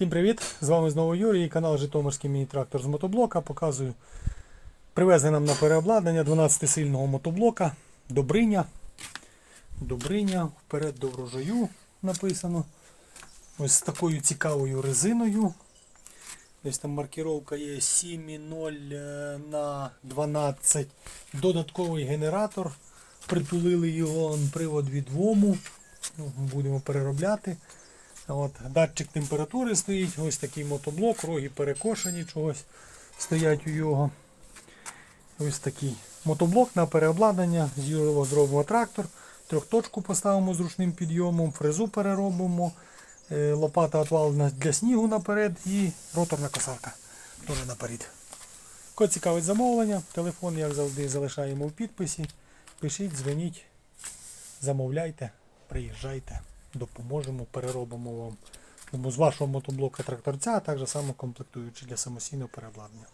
Всім привіт! З вами знову Юрій, канал Житомирський міні-трактор з мотоблока. Показую. Привезли нам на переобладнання 12-сильного мотоблока. Добриня. Добриня, вперед до врожаю написано. Ось з такою цікавою резиною. Десь там маркіровка є 7,0 е, на 12. Додатковий генератор. Притулили його привод від ВОМу. Ну, Будемо переробляти. От, датчик температури стоїть, ось такий мотоблок, роги перекошені чогось стоять у його. Ось такий мотоблок на переобладнання. З Юрова зробимо трактор, трьохточку поставимо з ручним підйомом, фрезу переробимо, е, лопата отвал для снігу наперед і роторна косарка теж наперед. Кого цікавить замовлення, телефон, як завжди, залишаємо в підписі. Пишіть, дзвоніть, замовляйте, приїжджайте, допоможемо, переробимо вам. З вашого мотоблока тракторця, а також самокомплектуючи для самостійного переобладнання.